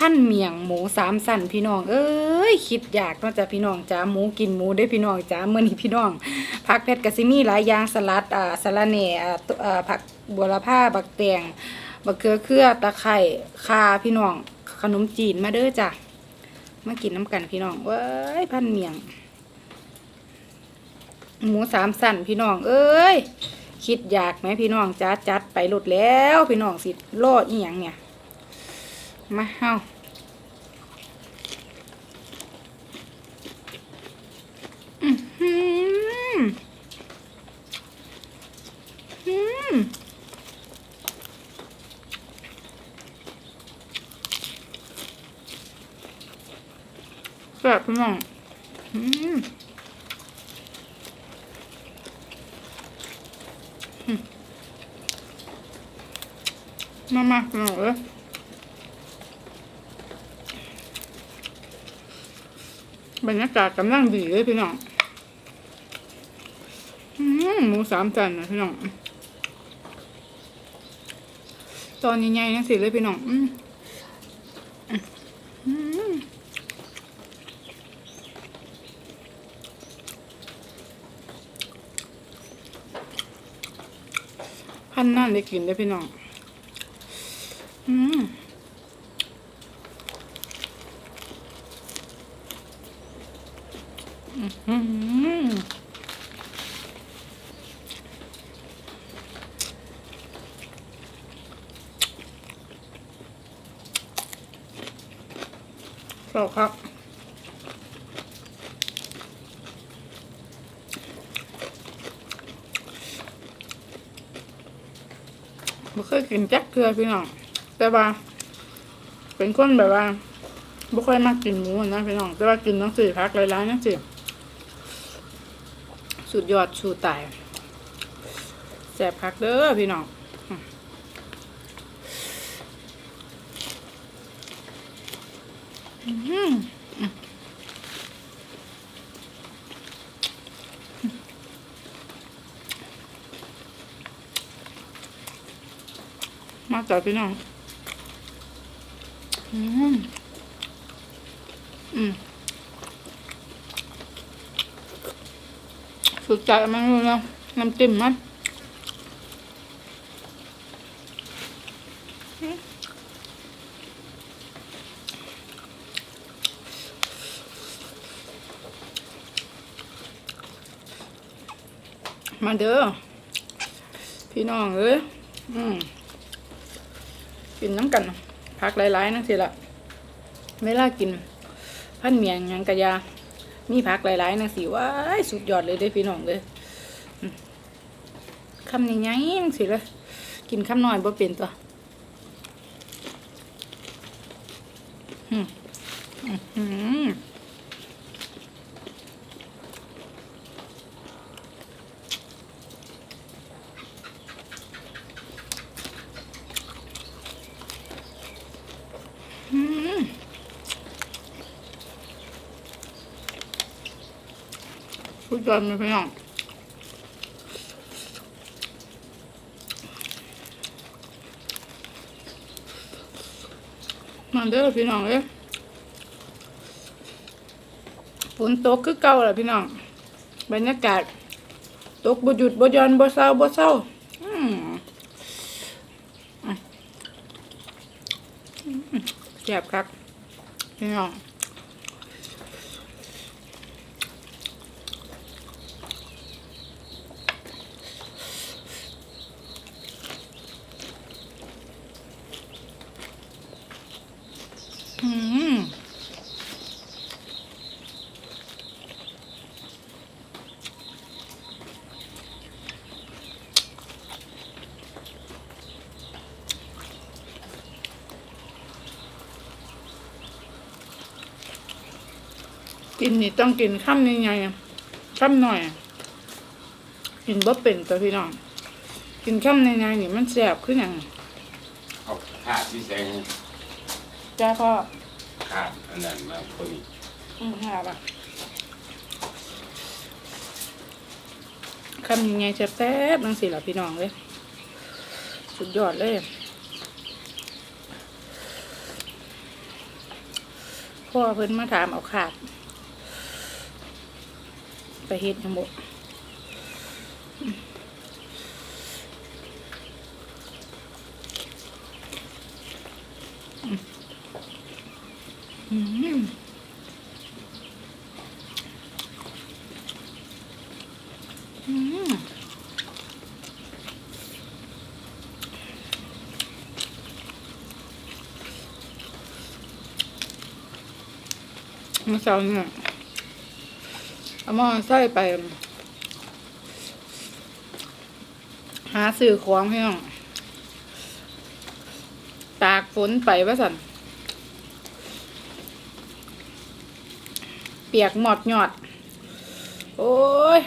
พันเมียงหมูสามสันพี่น้อง เอ้ยคิดอยากนาะจ้ะพี่น้องจ้าหมูกินหมูได้พี่น้องจ้าเมื่อนี้พี่น้องผักเผ็ดกะซิมีหลายอย่างสลัดอ่าสะระแหน่อ่าอ่าผักบัวละผ้าบักแตงบักเขือเครือตะไคร้คาพี่น้อง ขนมจีนมาเด้อจ้ะมากินน้ำกันพี่น้องเว้ยพันเมียง หมูสามสันพี่น้อง เอ้ยคิดอยากไหมพี่น้องจ้าจัดไปหลุดแล้ว พี่น้องสิรอดอีหยังเนี่ย มาเฮาอื้อหืออืม แบบพี่น้องอืมมามาพี่น้องเอ้ยบรรยากาศกำลังดีเลยพี่น้องอืมหมูสามจานนะพี่น้อง ตอนใหญ่ๆนะสิเลยพี่น้องอืมอืม พันนั่นได้กินได้พี่น้อง อืมอืมชอบครับ บ่เคยกินจักเกลือพี่น้อง แต่ว่า เป็นคนแบบว่าบ่ค่อยมักกินหมูนะพี่น้อง แต่ว่ากินทั้งสี่พักหลายๆนั่นสิสุดยอดชูตายแซ่บพักเด้อพี่น้องอืม มาต่อพี่น้องอืมอืมสุดใจมันเลยนะน้ำจิ้มมันมาเด้อพี่น้องเอ้ยอืม กินน้ำกันพักหลายๆนั่นสิละเวลากินพันเมียงยังกะยา มีผักหลายๆนะสิว้าสุดยอดเลยเด้พี่น้องเลยอืมคำนี้ยังสิเลยกินคำน้อยบ่เป็นตัวอืมอืม หืออืมสุดยอดเลยพี่น้องมาเด้อพี่น้องเอ้ยฝนตกคือเก่าแหละพี่น้อง บรรยากาศ ตกบ่หยุดบ่ยอนบ่เศร้าบ่เศร้าอืมอะอืมแซ่บครับพี่น้อง อืม กินนี่ต้องกินข้ามยังไงข้ามหน่อย กินบ่เป็นตัวพี่น้อง กินข้ามยังไงนี่มันแสบขึ้นอหย่างเอาขาดที่แสงจ้าพ่อขาดอันนั้นมาพอดีอืมหาบอะคำยังไงแซ่บๆนั่งสิล่ะพี่น้องเลย สุดยอดเลยพ่อเพิ่นมาถามเอาขาด ไปเฮ็ดทั้งหมดอืมาเช้าเนี่ย เอามาใส่ไป หาซื้อของพี่น้อง ตากฝนไปว่าสันเปียกหมอดหยอด โอ้ย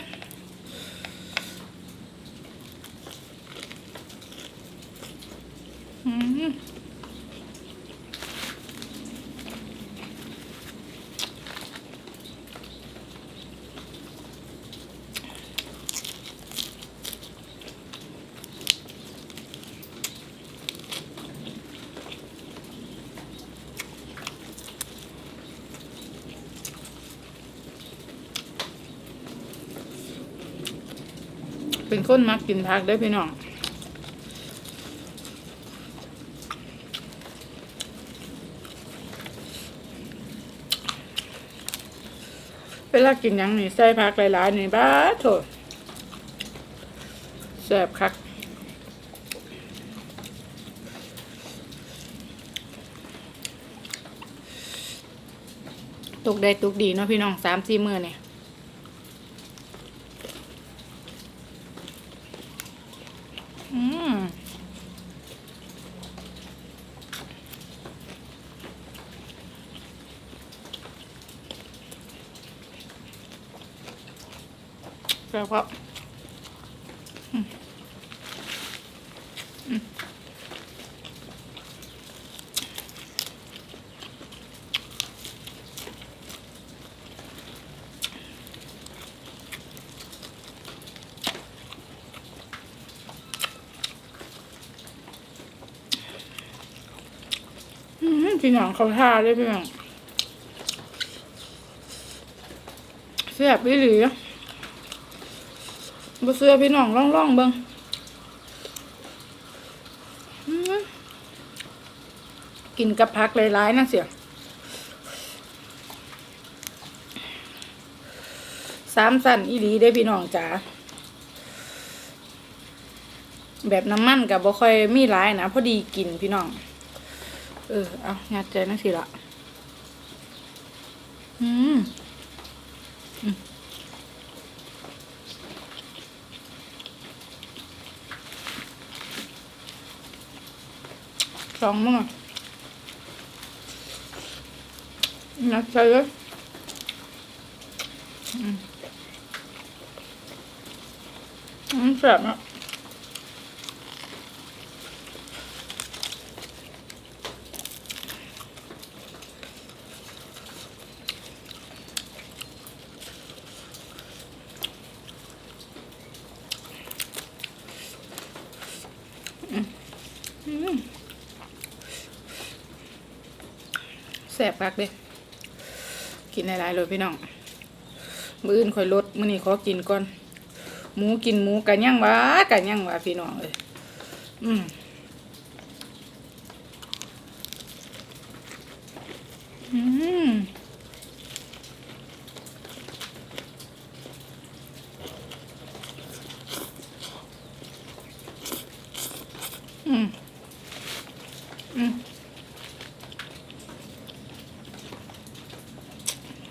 อืม เป็นคนมักกินผักได้พี่น้องเวลากินยังนี่ใส่ผักหลายๆนี่บ้าโถแซ่บคักตกได้ตกดีเนาะพี่น้องสามสี่มือเนี่ยอืม แล้วก็อืมอืมอืมพี่น้องเขาท่าเลยพี่น้องแซ่บอีหลี บ่เสื้อพี่น้องล่องล่องเบิงอืมกินกับผักหลายๆนะเสียสามสันอีหลีได้พี่น้องจ๋าแบบน้ำมันกับบ่ค่อยมีหลายนะพอดีกินพี่น้อง เออเอางัดใจนะสิละอืมอืม สองมั้งอะงัดใจเลยอืมอืมแสบอะ แสบคักเด้กินหลายๆเลยพี่น้อง มื้ออื่นค่อยลดมื้อนี้ขอกินก่อน หมูกินหมูกันยังวะกันยังวะพี่น้องเอ้ยอืม